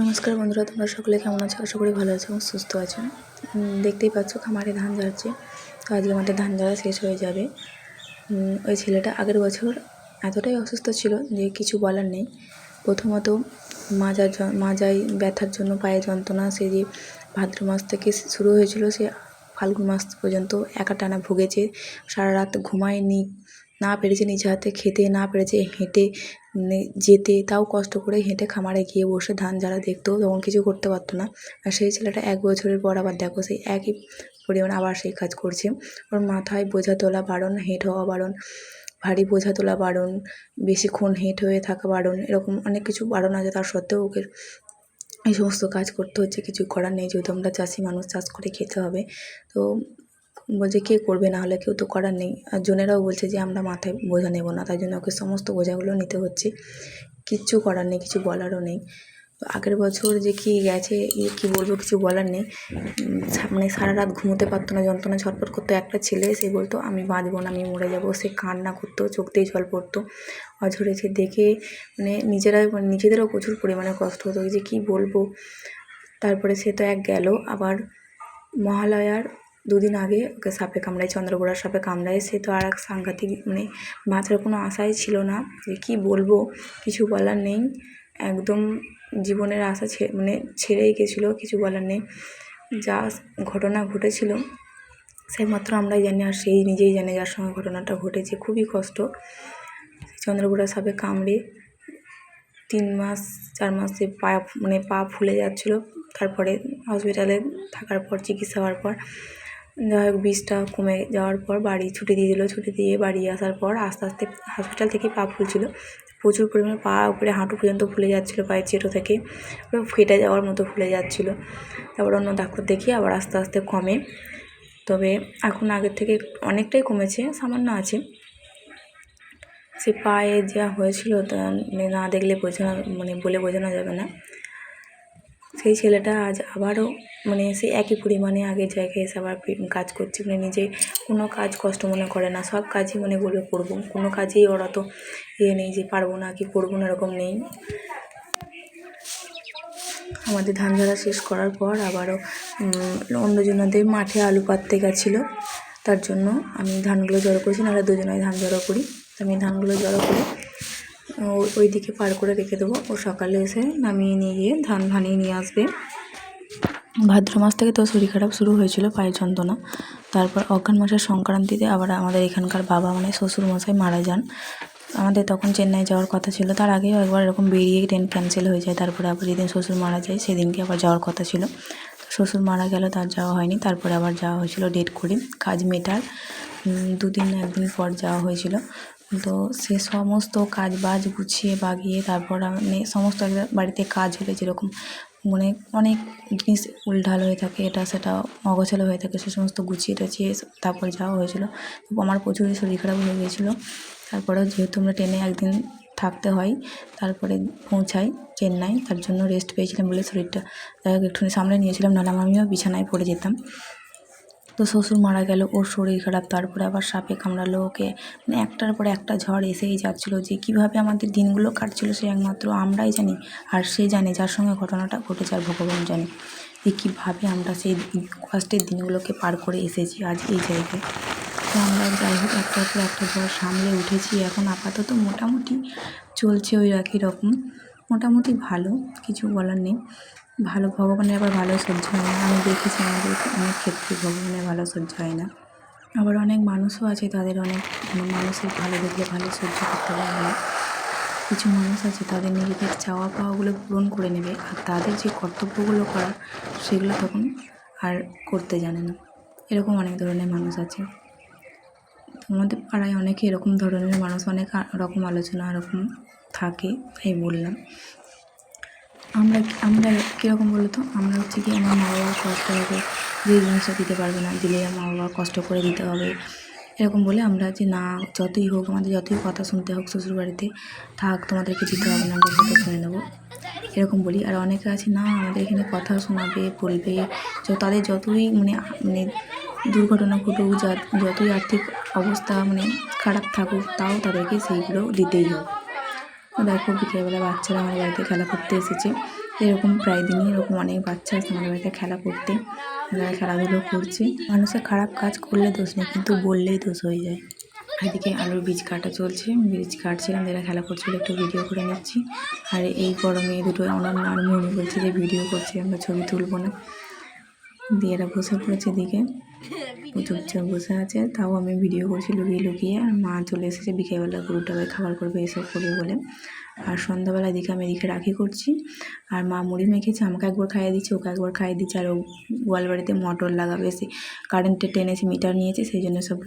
নমস্কার বন্ধুরা, তোমরা সকলে কেমন আছো? আশা করি ভালো আছো এবং সুস্থ আছো। দেখতেই পাচ্ছ খামারে ধান ঝাড়ছে। তো আজকে আমাদের ধান ঝাড়া শেষ হয়ে যাবে। ওই ছেলেটা আগের বছর এতটাই অসুস্থ ছিল যে কিছু বলার নেই। প্রথমত মাজার মাজায় ব্যথার জন্য পায়ে যন্ত্রণা, সে যে ভাদ্র মাস থেকে শুরু হয়েছিল, সে ফাল্গুন মাস পর্যন্ত একা টানা ভুগেছে। সারা রাত ঘুমায়নি। না পেরেছে নিজে হাতে খেতে, না পেরেছে হেঁটে যেতে, তাও কষ্ট করে হেঁটে খামারে গিয়ে বসে ধান যারা দেখতো, তখন কিছু করতে পারতো না। আর সেই ছেলেটা এক বছরের পর আবার দেখো সেই একই পরিমাণ আবার সেই কাজ করছে। ওর মাথায় বোঝা তোলা বারণ, হেঁট হওয়া বারণ, ভারী বোঝা তোলা বারণ বেশিক্ষণ হেঁট হয়ে থাকা বারণ, এরকম অনেক কিছু বারণ আছে। তার সত্ত্বেও ওকে এই সমস্ত কাজ করতে হচ্ছে, কিছু করার নেই। যেহেতু আমরা চাষি মানুষ, চাষ করে খেতে হবে। তো বলছে, কে করবে? না হলে কেউ তো করার নেই। আর জনেরাও বলছে যে, আমরা মাথায় বোঝা নেব না। তাই জন্য ওকে সমস্ত বোঝাগুলো নিতে হচ্ছে। কিচ্ছু করার নেই, কিছু বলারও নেই। আগের বছর যে কি গেছে কী বলব, কিছু বলার নেই। মানে সারা রাত ঘুমোতে পারতো না যন্ত্রণা ছটফট করতো একটা ছেলে। সে বলতো, আমি বাঁচবো না, আমি মরে যাব। সে কান্না করতো, চোখ দিয়ে জল পড়তো। অঝরে সে দেখে মানে নিজেরাই মানে নিজেদেরও প্রচুর পরিমাণে কষ্ট হতো। যে কী বলব? তারপরে সে তো এক গেল। আবার মহালয়ার দুদিন আগে ওকে সাপে কামড়ায়, চন্দ্রগোড়ার সাপে কামড়ায়। সে তো আর এক সাংঘাতিক মানে বাঁচার কোনো আশাই ছিল না। যে কী বলব, কিছু বলার নেই। একদম জীবনের আশা ছে মানে ছেড়েই গেছিল, কিছু বলার নেই। যা ঘটনা ঘটেছিল, সেই মাত্র আমরাই জানি, আর সেই নিজেই জানে যার সঙ্গে ঘটনাটা ঘটেছে। খুবই কষ্ট। চন্দ্রগোড়া সাপে কামড়ে তিন মাস, চার মাসে পা মানে পা ফুলে যাচ্ছিল। তারপরে হসপিটালে থাকার পর, চিকিৎসা হওয়ার পর যাই হোক, বিষটা কমে যাওয়ার পর বাড়ি ছুটি দিয়ে দিল। ছুটি দিয়ে বাড়ি আসার পর আস্তে আস্তে হসপিটাল থেকেই পা ফুলছিল। প্রচুর পরিমাণে পা উপরে হাঁটু পর্যন্ত ফুলে যাচ্ছিল পায়ের চেটো থেকে। ফেটে যাওয়ার মতো ফুলে যাচ্ছিল। তারপর অন্য ডাক্তার দেখিয়ে আবার আস্তে আস্তে কমে। তবে এখন আগের থেকে অনেকটাই কমেছে, সামান্য আছে। সে পায়ে যা হয়েছিল তা মানে না দেখলে বোঝানো মানে বলে বোঝানো যাবে না। সেই ছেলেটা আজ আবারও মানে সেই একই পরিমাণে আগের জায়গায় এসে আবার কাজ করছে। মানে নিজে কোনো কাজ কষ্ট মনে করে না। সব কাজই মনে বলবে করব। কোনো কাজেই ওরা তো ইয়ে নেই যে পারব না কি করব না, এরকম নেই। আমাদের ধান ঝাড়া শেষ করার পর আবারও অন্যজনাদের মাঠে আলু পাততে গেছিল। তার জন্য আমি ধানগুলো জড়ো করেছি, নাহলে দুজনে ধান জড়ো করি। আমি ধানগুলো জড়ো করে ওই দিকে পার করে রেখে দেবো। ও সকালে এসে নামিয়ে নিয়ে গিয়ে ধান ভানিয়ে নিয়ে আসবে। ভাদ্র মাস থেকে তো শরীর খারাপ শুরু হয়েছিল, পায়ের যন্ত্রণা। তারপর অজ্ঞান মাসের সংক্রান্তিতে আবার আমাদের এখানকার বাবা মানে শ্বশুর মশাই মারা যান। আমাদের তখন চেন্নাই যাওয়ার কথা ছিল। তার আগেও একবার এরকম বেরিয়ে ট্রেন ক্যান্সেল হয়ে যায়। তারপরে আবার যেদিন শ্বশুর মারা যায়, সেদিনকে আবার যাওয়ার কথা ছিল। শ্বশুর মারা গেল, তার যাওয়া হয়নি। তারপরে আবার যাওয়া হয়েছিল ডেট করে। কাজ মেটার দুদিন একদিন পর যাওয়া হয়েছিল। তো সে সমস্ত কাজ বাজ গুছিয়ে বাগিয়ে তারপর মানে সমস্ত বাড়িতে কাজ হলে যেরকম মানে অনেক জিনিস উলঢাল হয়ে থাকে, এটা সেটা অগোছালো হয়ে থাকে, সে সমস্ত গুছিয়ে টাছিয়ে তারপর যাওয়া হয়েছিল। আমার প্রচুরই শরীর খারাপ হয়ে গিয়েছিল। তারপরে যেহেতু আমরা ট্রেনে একদিন থাকতে হয়, তারপরে পৌঁছাই চেন্নাই, তার জন্য রেস্ট পেয়েছিলাম বলে শরীরটা একটুখানি সামলে নিয়েছিলাম, নাহলে আমিও বিছানায় পড়ে যেতাম। তো শ্বশুর মারা গেল, ওর শরীর খারাপ। তারপরে আবার সাপে কামড়ালো ওকে। মানে একটার পর একটা ঝড় এসেই যাচ্ছিল যে, কীভাবে আমাদের দিনগুলো কাটছিল সে একমাত্র আমরাই জানি, আর সে জানে যার সঙ্গে ঘটনাটা ঘটেছে আর ভগবান জানে যে, কীভাবে আমরা সেই কষ্টের দিনগুলোকে পার করে এসেছি আজ এই জায়গায়। তো আমরা যাই হোক, একটার পর একটা ঝড় সামলে উঠেছি। এখন আপাতত মোটামুটি চলছে ওই একই রকম। মোটামুটি ভালো, কিছু বলার নেই। ভালো, ভগবানের আবার ভালো সহ্য হয় না। আমি দেখেছি আমাদের অনেক ক্ষেত্রে ভগবানের ভালো সহ্য হয় না। আবার অনেক মানুষও আছে তাদের অনেক মানে মানুষের ভালো দেখলে ভালো সহ্য করতে পারে না। কিছু মানুষ আছে তাদের নিজেদের চাওয়া পাওয়াগুলো পূরণ করে নেবে আর তাদের যে কর্তব্যগুলো করা সেগুলো তখন আর করতে জানে না। এরকম অনেক ধরনের মানুষ আছে। আমাদের পাড়ায় অনেকে এরকম ধরনের মানুষ, অনেক রকম আলোচনা, এরকম থাকে, তাই বললাম। আমরা আমরা কীরকম বলো তো? আমরা হচ্ছে কি আমার মা বাবা কষ্ট হবে যে জিনিসটা দিতে পারবে না, দিলে মা বাবা কষ্ট করে দিতে হবে। এরকম বলে আমরা যে, না, যতই হোক, আমাদের যতই কথা শুনতে হোক শ্বশুর বাড়িতে থাক, তোমাদেরকে দিতে হবে না, আমরা কথা শুনে নেব। এরকম বলি। আর অনেকে আছে, না, আমাদের এখানে কথা শোনাবে, বলবে। তাদের যতই মানে মানে দুর্ঘটনা ঘটুক, যা- যতই আর্থিক অবস্থা মানে খারাপ থাকুক, তাও তাদেরকে সেইগুলো দিতেই হবে। দেখো বিকেলবেলা বাচ্চারা আমার বাড়িতে খেলা করতে এসেছে। এরকম প্রায় দিনই এরকম অনেক বাচ্চা আসে আমাদের বাড়িতে খেলা করতে। যারা খেলাধুলো করছে। মানুষের খারাপ কাজ করলে দোষ নেই, কিন্তু বললেই দোষ হয়ে যায়। এদিকে আলুর বীজ কাটা চলছে। বীজ কাটছিলাম যারা খেলা করছিল, একটু ভিডিও করে নিচ্ছি। আর এই গরমে দুটো অনন্য আর মনে বলছে যে ভিডিও করছে, আমরা ছবি তুলবো না। দিয়ে এরা বসে পড়েছে এদিকে। চুপচাপ বসে আছে, তাও আমি ভিডিও করছি লুকিয়ে লুকিয়ে। আর মা চলে এসেছে, বিকেলবেলা গরুটা খাবার করবে, এসব করবে বলে। আর সন্ধ্যাবেলা দিকে আমি এদিকে রাখি করছি। আর মা মুড়ি মেখেছে, আমাকে একবার খাইয়ে দিচ্ছে, ওকে একবার খাইয়ে দিচ্ছে। আর ও গোয়ালবাড়িতে মোটর লাগাবে, সে কারেন্টে টেনেছে মিটার নিয়েছে, সেই জন্য সব